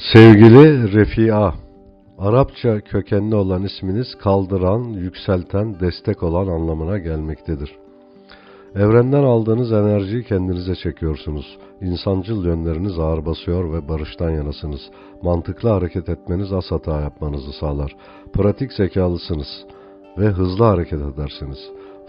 Sevgili Refia, Arapça kökenli olan isminiz kaldıran, yükselten, destek olan anlamına gelmektedir. Evrenden aldığınız enerjiyi kendinize çekiyorsunuz. İnsancıl yönleriniz ağır basıyor ve barıştan yanasınız. Mantıklı hareket etmeniz az hata yapmanızı sağlar. Pratik zekalısınız ve hızlı hareket edersiniz.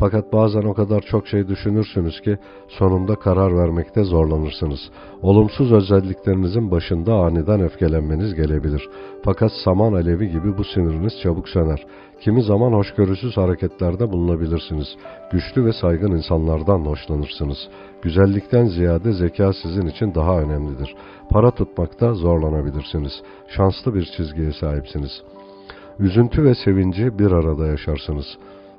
Fakat bazen o kadar çok şey düşünürsünüz ki sonunda karar vermekte zorlanırsınız. Olumsuz özelliklerinizin başında aniden öfkelenmeniz gelebilir. Fakat saman alevi gibi bu siniriniz çabuk söner. Kimi zaman hoşgörüsüz hareketlerde bulunabilirsiniz. Güçlü ve saygın insanlardan hoşlanırsınız. Güzellikten ziyade zeka sizin için daha önemlidir. Para tutmakta zorlanabilirsiniz. Şanslı bir çizgiye sahipsiniz. Üzüntü ve sevinci bir arada yaşarsınız.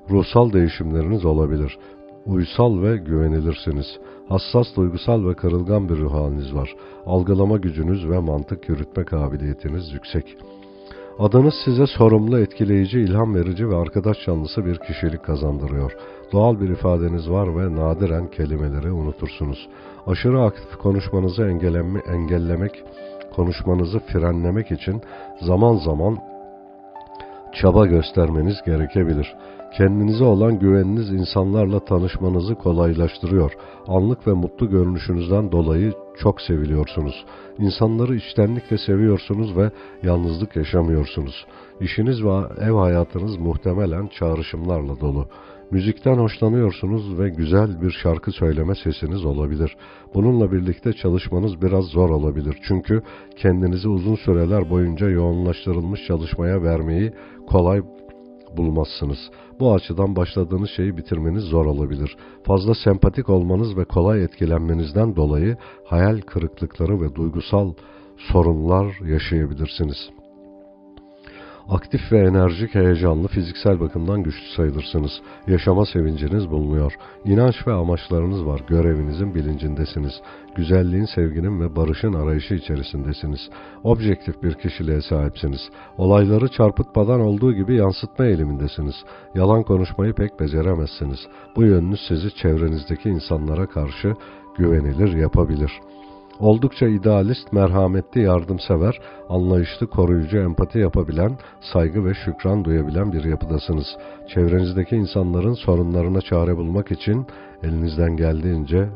Ruhsal değişimleriniz olabilir. Uysal ve güvenilirsiniz. Hassas, duygusal ve kırılgan bir ruh haliniz var. Algılama gücünüz ve mantık yürütme kabiliyetiniz yüksek. Adınız size sorumlu, etkileyici, ilham verici ve arkadaş canlısı bir kişilik kazandırıyor. Doğal bir ifadeniz var ve nadiren kelimeleri unutursunuz. Aşırı aktif konuşmanızı engelleme, engellemek, konuşmanızı frenlemek için zaman zaman çaba göstermeniz gerekebilir. Kendinize olan güveniniz insanlarla tanışmanızı kolaylaştırıyor. Anlık ve mutlu görünüşünüzden dolayı çok seviliyorsunuz. İnsanları içtenlikle seviyorsunuz ve yalnızlık yaşamıyorsunuz. İşiniz ve ev hayatınız muhtemelen çağrışımlarla dolu. Müzikten hoşlanıyorsunuz ve güzel bir şarkı söyleme sesiniz olabilir. Bununla birlikte çalışmanız biraz zor olabilir. Çünkü kendinizi uzun süreler boyunca yoğunlaştırılmış çalışmaya vermeyi kolay bulmazsınız. Bu açıdan başladığınız şeyi bitirmeniz zor olabilir. Fazla sempatik olmanız ve kolay etkilenmenizden dolayı hayal kırıklıkları ve duygusal sorunlar yaşayabilirsiniz. Aktif ve enerjik, heyecanlı, fiziksel bakımdan güçlü sayılırsınız. Yaşama sevinciniz bulunuyor. İnanç ve amaçlarınız var. Görevinizin bilincindesiniz. Güzelliğin, sevginin ve barışın arayışı içerisindesiniz. Objektif bir kişiliğe sahipsiniz. Olayları çarpıtmadan olduğu gibi yansıtma eğilimindesiniz. Yalan konuşmayı pek beceremezsiniz. Bu yönünüz sizi çevrenizdeki insanlara karşı güvenilir yapabilir.'' Oldukça idealist, merhametli, yardımsever, anlayışlı, koruyucu, empati yapabilen, saygı ve şükran duyabilen bir yapıdasınız. Çevrenizdeki insanların sorunlarına çare bulmak için elinizden geldiğince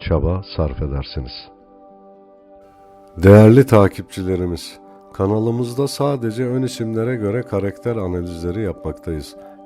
çaba sarf edersiniz. Değerli takipçilerimiz, kanalımızda sadece ön isimlere göre karakter analizleri yapmaktayız.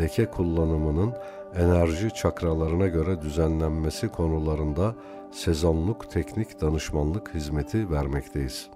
leke kullanımının enerji çakralarına göre düzenlenmesi konularında sezonluk teknik danışmanlık hizmeti vermekteyiz.